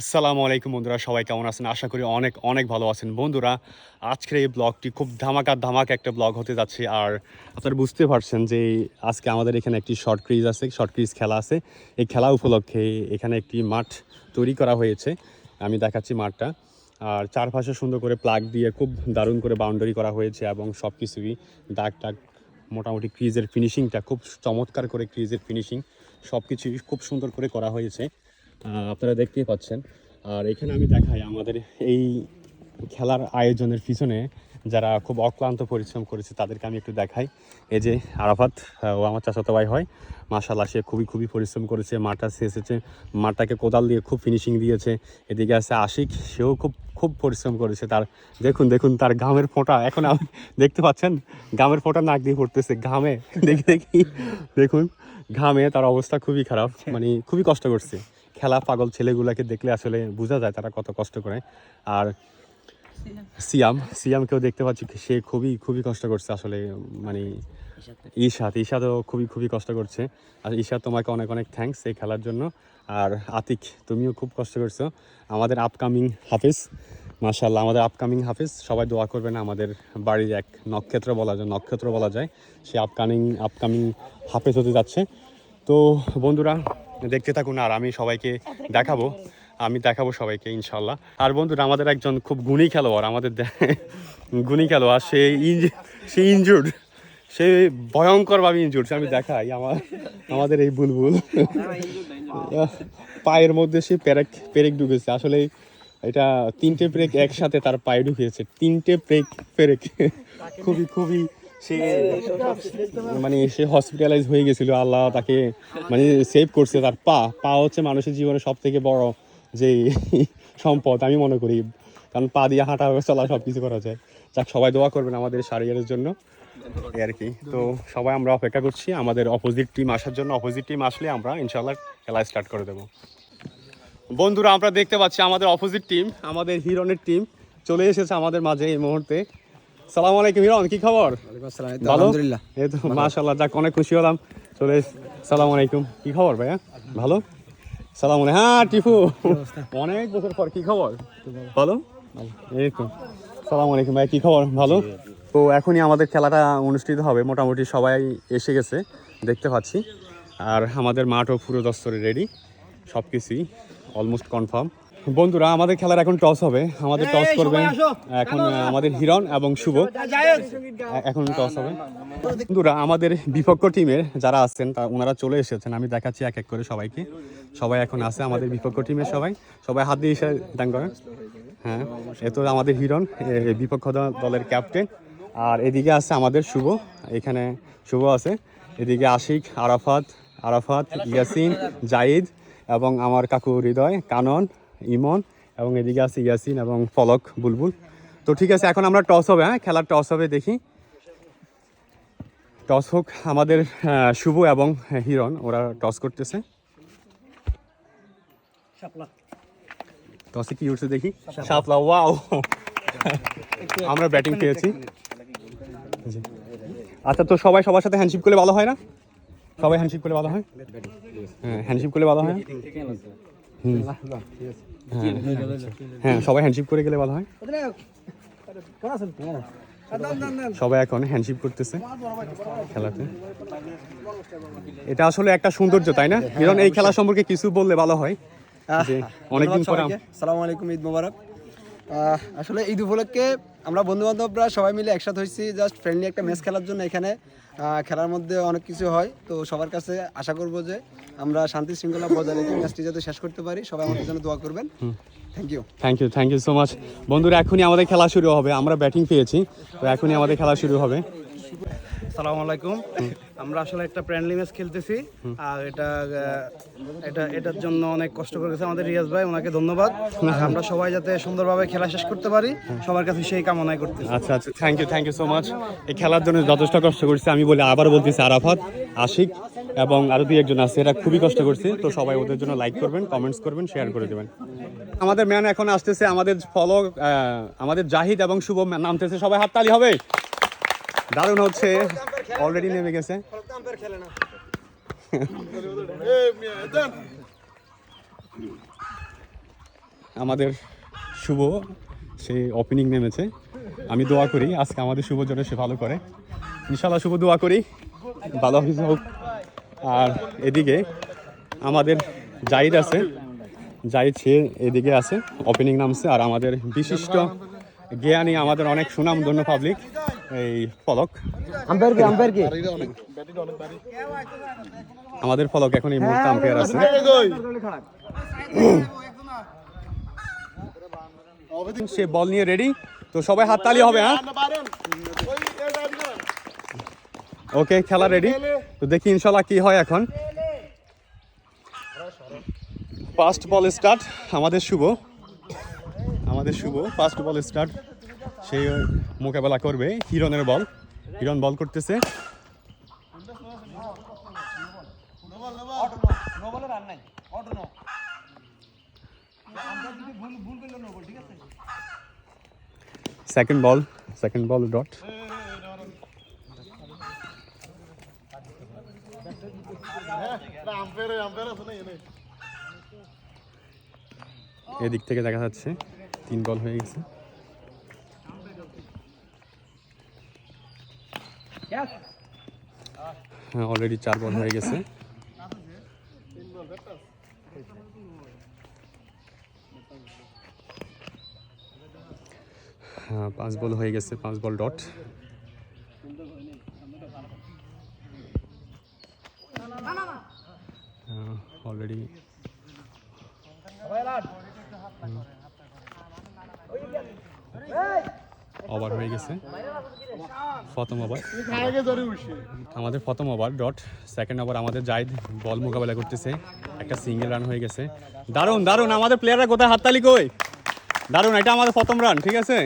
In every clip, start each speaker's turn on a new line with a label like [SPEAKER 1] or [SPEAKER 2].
[SPEAKER 1] আসসালামু আলাইকুম বন্ধুরা, সবাই কেমন আছেন? আশা করি অনেক অনেক ভালো আছেন। বন্ধুরা, আজকের এই ব্লগটি খুব ধামাকা ধামাকা একটা ব্লগ হতে যাচ্ছে। আর আপনারা বুঝতে পারছেন যে আজকে আমাদের এখানে একটি শর্ট ক্রিজ আছে শর্ট ক্রিজ খেলা আছে। এই খেলা উপলক্ষে এখানে একটি মাঠ তৈরি করা হয়েছে। আমি দেখাচ্ছি মাঠটা। আর চারপাশে সুন্দর করে প্লাগ দিয়ে খুব দারুণ করে বাউন্ডারি করা হয়েছে এবং সব কিছুই দাগ টাগ মোটামুটি ক্রিজের ফিনিশিংটা খুব চমৎকার করে ক্রিজের ফিনিশিং সব কিছুই খুব সুন্দর করে করা হয়েছে। আপনারা দেখতেই পাচ্ছেন। আর এখানে আমি দেখাই আমাদের এই খেলার আয়োজনের পিছনে যারা খুব অক্লান্ত পরিশ্রম করেছে, তাদেরকে আমি একটু দেখাই। এই যে আরাফাত ও আমার চাচাতো ভাই হয়। মাশাল্লাহ সে খুবই খুবই পরিশ্রম করেছে। মাঠটা শেষেছে মাঠটাকে কোদাল দিয়ে খুব ফিনিশিং দিয়েছে। এদিকে আছে আশিক, সেও খুব খুব পরিশ্রম করেছে। তার, দেখুন দেখুন, তার ঘামের ফোঁটা। এখন আমি, দেখতে পাচ্ছেন? ঘামের ফোঁটা নাক দিয়ে পড়তেছে। ঘামে, দেখি দেখি। দেখুন, ঘামে তার অবস্থা খুবই খারাপ। মানে খুবই কষ্ট করছে। খেলা পাগল ছেলেগুলোকে দেখলে আসলে বোঝা যায় তারা কত কষ্ট করে। আর সিয়াম। সিয়ামকেও দেখতে পাচ্ছি সে খুবই খুবই কষ্ট করছে আসলে মানে ঈশাদ ঈশাদও খুবই খুবই কষ্ট করছে। আর ঈশাদ তোমাকে অনেক অনেক থ্যাঙ্কস এই খেলার জন্য। আর আতিক তুমিও খুব কষ্ট করছ। আমাদের আপকামিং হাফিজ মাশাল্লাহ আমাদের আপকামিং হাফিজ সবাই দোয়া করবেন আমাদের বাড়ির এক নক্ষত্র বলা যায় নক্ষত্র বলা যায়। সে আপকামিং আপকামিং হাফেজ হতে যাচ্ছে। তো বন্ধুরা দেখতে থাকুন আর আমি সবাইকে দেখাবো। আমি দেখাবো সবাইকে ইনশাল্লাহ আর বন্ধুরা আমাদের একজন খুব গুণী খেলোয়াড় আমাদের গুণী খেলোয়াড় সে সে ইনজুর্ড সে ভয়ঙ্করভাবে ইনজুর্ড আমি দেখাই আমার আমাদের এই বুলবুল। পায়ের মধ্যে সে পেরেক পেরেক ঢুকেছে আসলে এটা তিনটে পেরেক একসাথে তার পায়ে ঢুকিয়েছে। তিনটে পেরেক পেরেক। খুবই খুবই সে মানে সে হসপিটালাইজ হয়ে গেছিল আল্লাহ তাকে মানে সেভ করছে তার পা। পা হচ্ছে মানুষের জীবনে সব থেকে বড় যে সম্পদ আমি মনে করি। কারণ পা দিয়ে হাঁটা চলা সব কিছু করা যায়। যাক সবাই দোয়া করবেন আমাদের শারীরের জন্য। এই আর কি। তো সবাই আমরা অপেক্ষা করছি। আমাদের অপোজিট টিম আসার জন্য অপোজিট টিম আসলে আমরা ইনশাল্লাহ খেলা স্টার্ট করে দেবো। বন্ধুরা আমরা দেখতে পাচ্ছি আমাদের অপোজিট টিম আমাদের হিরনের টিম চলে এসেছে আমাদের মাঝে এই মুহূর্তে। সালাম আলাইকুম হিরন কি খবর? ভালো?
[SPEAKER 2] আলহামদুলিল্লাহ।
[SPEAKER 1] এই তো মাশাল্লাহ যাক অনেক খুশি হলাম চলে সালাম আলাইকুম। কি খবর ভাইয়া? ভালো? সালাম আলাইকুম। হ্যাঁ টিপু। অনেক বছর পর কি খবর? ভালো? এই তো সালাম আলাইকুম ভাই কি খবর? ভালো? তো এখনই আমাদের খেলাটা অনুষ্ঠিত হবে মোটামুটি সবাই এসে গেছে দেখতে পাচ্ছি। আর আমাদের মাঠও পুরো দস্তরে রেডি সব কিছুই অলমোস্ট কনফার্ম বন্ধুরা আমাদের খেলার এখন টস হবে। আমাদের টস করবে এখন আমাদের হিরণ এবং শুভ। এখন টস হবে। বন্ধুরা আমাদের বিপক্ষ টিমের যারা আছেন তা ওনারা চলে এসেছেন। আমি দেখাচ্ছি এক এক করে সবাইকে। সবাই এখন আছে আমাদের বিপক্ষ টিমের সবাই। সবাই হাত দিয়ে এসে দান করেন। হ্যাঁ এ তো আমাদের হিরণ এ, বিপক্ষ দলের ক্যাপ্টেন। আর এদিকে আছে আমাদের শুভ। এখানে শুভ আছে। এদিকে আশিক আরাফাত আরাফাত ইয়াসিন জাইদ এবং আমার কাকু হৃদয় কানন ইমন এবং এদিকে আছে ইয়াসিন এবং ফলক বুলবুল। তো ঠিক আছে এখন আমরা টস হবে হ্যাঁ? খেলার টস হবে দেখি। টস হোক আমাদের শুভ এবং হিরণ ওরা টস করতেছে। টসে কি উঠছে দেখি? শাপলা ওয়াও! আমরা ব্যাটিং পেয়েছি। আচ্ছা তো সবাই সবার সাথে হ্যান্ডশিপ করলে ভালো হয় না? সবাই হ্যান্ডশিপ করলে ভালো হয়? হ্যাঁ হ্যান্ডশিপ করলে ভালো হয়। হ্যাঁ হ্যাঁ সবাই হ্যান্ডশিপ করে গেলে ভালো হয়। সবাই এখন হ্যান্ডশিপ করতেছে খেলাতে। এটা আসলে একটা সৌন্দর্য তাই না? কারণ এই খেলা সম্পর্কে কিছু বললে ভালো হয়। অনেকদিন পরে
[SPEAKER 2] সালাম আলাইকুম ঈদ মোবারক। আসলে ঈদ উপলক্ষে আমরা বন্ধু বান্ধবরা সবাই মিলে একসাথে হয়েছি জাস্ট ফ্রেন্ডলি একটা ম্যাচ খেলার জন্য এখানে। খেলার মধ্যে অনেক কিছু হয় তো সবার কাছে আশা করব যে আমরা শান্তি শৃঙ্খলা বজায় রেখে ম্যাচটি যাতে শেষ করতে পারি। সবাই আমাদের জন্য দোয়া করবেন। Thank you
[SPEAKER 1] thank you thank you so much বন্ধুরা এখনই আমাদের খেলা শুরু হবে আমরা ব্যাটিং পেয়েছি তো এখনই আমাদের খেলা শুরু হবে।
[SPEAKER 3] সালাম আলাইকুম। আমরা আসলে একটা ফ্রেন্ডলি ম্যাচ খেলতেছি। আর এটা এটা, এটার জন্য অনেক কষ্ট করেছে আমাদের রিয়াজ ভাই, ওনাকে ধন্যবাদ। আমরা সবাই যাতে সুন্দরভাবে খেলা শেষ করতে পারি, সবার কাছে সেই কামনাই করতেছি।
[SPEAKER 1] আচ্ছা আচ্ছা thank you thank you so much এই খেলার জন্য যথেষ্ট কষ্ট করছে, আমি বলি আবার বলতেছি আরাফাত, আশিক এবং আরও দুই একজন আছে, এরা খুবই কষ্ট করছে। তো সবাই ওদের জন্য লাইক করবেন কমেন্টস করবেন শেয়ার করে দেবেন। আমাদের ম্যান এখন আসতেছে, আমাদের ফলো আমাদের জাহিদ এবং শুভ নামতেছে, সবাই হাততালি হবে। দারুণ হচ্ছে। অলরেডি নেমে গেছে। আমাদের শুভ, সে ওপেনিং নেমেছে। আমি দোয়া করি, আজকে আমাদের শুভ জন্য সে ভালো করে। ইনশাল্লাহ শুভ দোয়া করি। ভালো কিছু হোক আর এদিকে আমাদের জাহিদ আছে। জাহিদ, সে এদিকে আছে। ওপেনিং নামছে। আর আমাদের বিশিষ্ট জ্ঞানী, আমাদের অনেক সুনাম ধন্য পাবলিক এই ফলক।
[SPEAKER 2] আম্পায়ার কি আম্পায়ার কি
[SPEAKER 1] আমাদের ফলক এখন এই মুহূর্তে আম্পায়ার আছে। সে বল নিয়ে রেডি তো সবাই হাততালি হবে হ্যাঁ? ওকে খেলা রেডি তো দেখি ইনশাল্লাহ কি হয় এখন। ফার্স্ট বল স্টার্ট আমাদের শুভ। আমাদের শুভ ফার্স্ট বল স্টার্ট সে মোকাবেলা করবে। হিরনের বল। হিরন বল করতেছে। Second ball second ball dot এদিক থেকে দেখা যাচ্ছে, তিন বল হয়ে গেছে। হ্যাঁ অলরেডি চার বল হয়ে গেছে। হ্যাঁ পাঁচ বল হয়ে গেছে পাঁচ বল ডট। অলরেডি ওভার হয়ে গেছে। প্রথম ওভার আমাদের প্রথম ওভার ডট। সেকেন্ড ওভার আমাদের জাহিদ বল মোকাবেলা করতেছে। একটা সিঙ্গেল রান হয়ে গেছে। দারুণ দারুণ। আমাদের প্লেয়াররা কোথায়? হাততালি কই? দারুণ, এটা আমাদের প্রথম রান ঠিক আছে?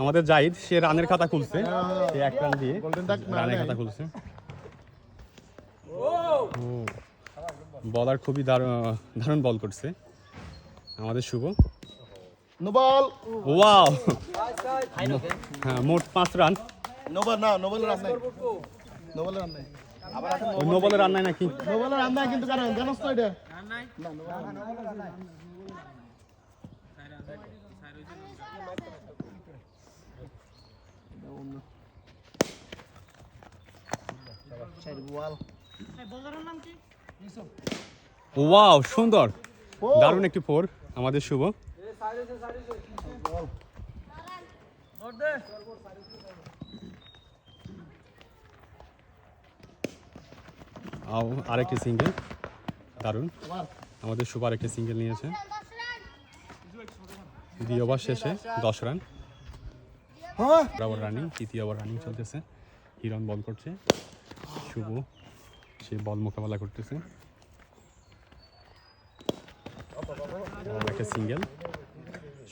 [SPEAKER 1] আমাদের জাহিদ, সে রানের খাতা খুলছে। সে এক রান দিয়ে রানের খাতা খুলছে। বলার খুবই দারুণ দারুণ বল করছে। আমাদের শুভ।
[SPEAKER 4] নোবল।
[SPEAKER 1] ওয়াও। হ্যাঁ মোট পাঁচ রান।
[SPEAKER 4] নোবল না নোবলের রান নাই। নোবলের রান নাই।
[SPEAKER 1] ওই নো বলে রান নাই নাকি?
[SPEAKER 4] নোবলের রান নাই কিন্তু কারণ জানোস তো এটা।
[SPEAKER 1] ওয়াও সুন্দর। দারুণ একটি ফোর আমাদের শুভ। আরেকটি সিঙ্গেল দারুণ। আমাদের শুভ আরেকটি সিঙ্গেল নিয়েছে। দ্বিতীয় ওভার শেষে দশ রান। রানিং তৃতীয় ওভার রানিং চলতেছে। হিরন বল করছে। শুভ, সে বল মোকাবেলা করতেছে। একটা সিঙ্গেল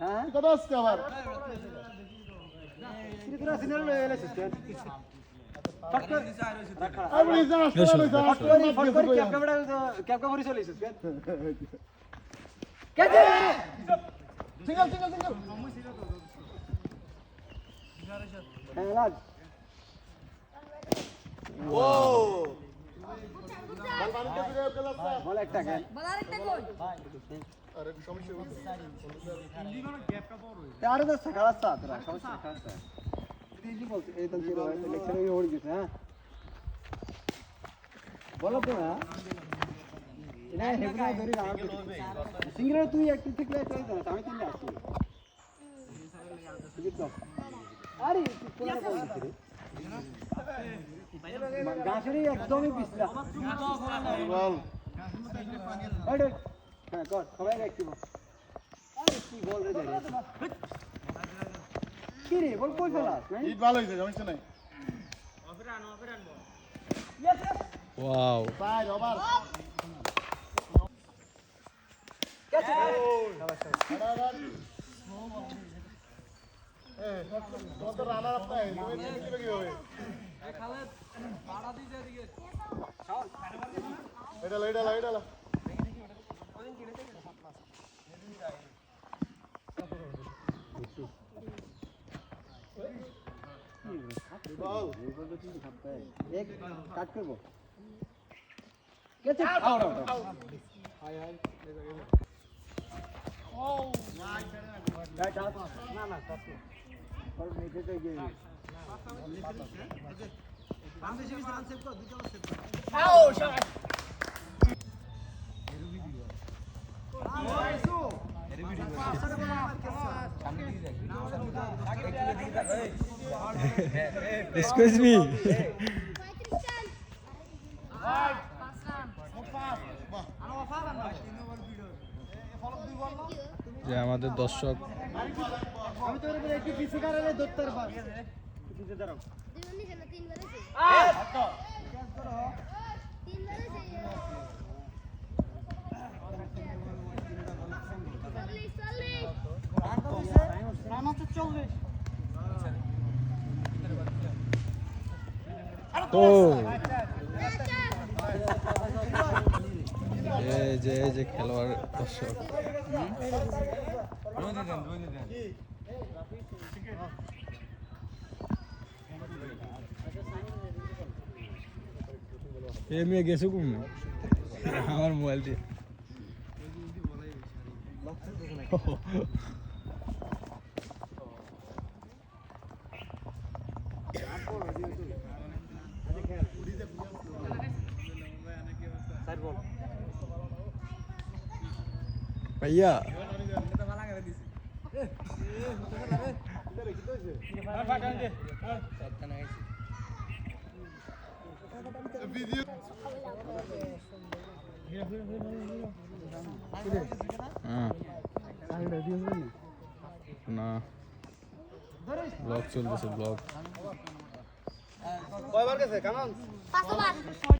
[SPEAKER 5] হ্যাঁ
[SPEAKER 2] রাজ
[SPEAKER 4] বল বানি আরে সমস্যা হচ্ছে
[SPEAKER 2] আরে তো সকাল সাত তোরা সমস্যা সকাল সাত দিদি বলতে এই তো জিরো লেকচার হয়ে ওড় গেছে হ্যাঁ বলো তো না এটা হেবনা ধরে রাখ সিঙ্গেল তুই একটু থেকে একটা জানা আমি তিনটা আসছি ঠিক আছে আরে তুই কোন বল দিছিস রে গাছেরই একদমই পিছলা
[SPEAKER 4] বল
[SPEAKER 2] হ্যাঁ কর সবাই একটি বল আরে কি বল রে দাঁড়িয়ে কি রে বল কই ফেলাস
[SPEAKER 4] ইট ভালো হয়েছে সমস্যা নাই?
[SPEAKER 6] ওয়াও
[SPEAKER 4] সাইড ওভার তোমার তো রানার আপ নাই তুমি দিবে কীভাবে এটা লা, এটা লা, এটা লা। বল
[SPEAKER 2] এক কাট করব গেছে আউট আউট না না নিচে তো গিয়ে
[SPEAKER 6] এক্সকিউজ মি যে আমাদের দর্শক।
[SPEAKER 2] আমি ধরতে পারব
[SPEAKER 6] ও এই যে যে খেলোয়াড় দর্শক। এ মেয়ে গেছো কোন? আমার মোবাইল দিয়ে। ভাইয়া হ্যাঁ। না। ব্লগ চলতেছে ব্লগ
[SPEAKER 3] কয়বার গেছে? কামান
[SPEAKER 7] পাঁচবার।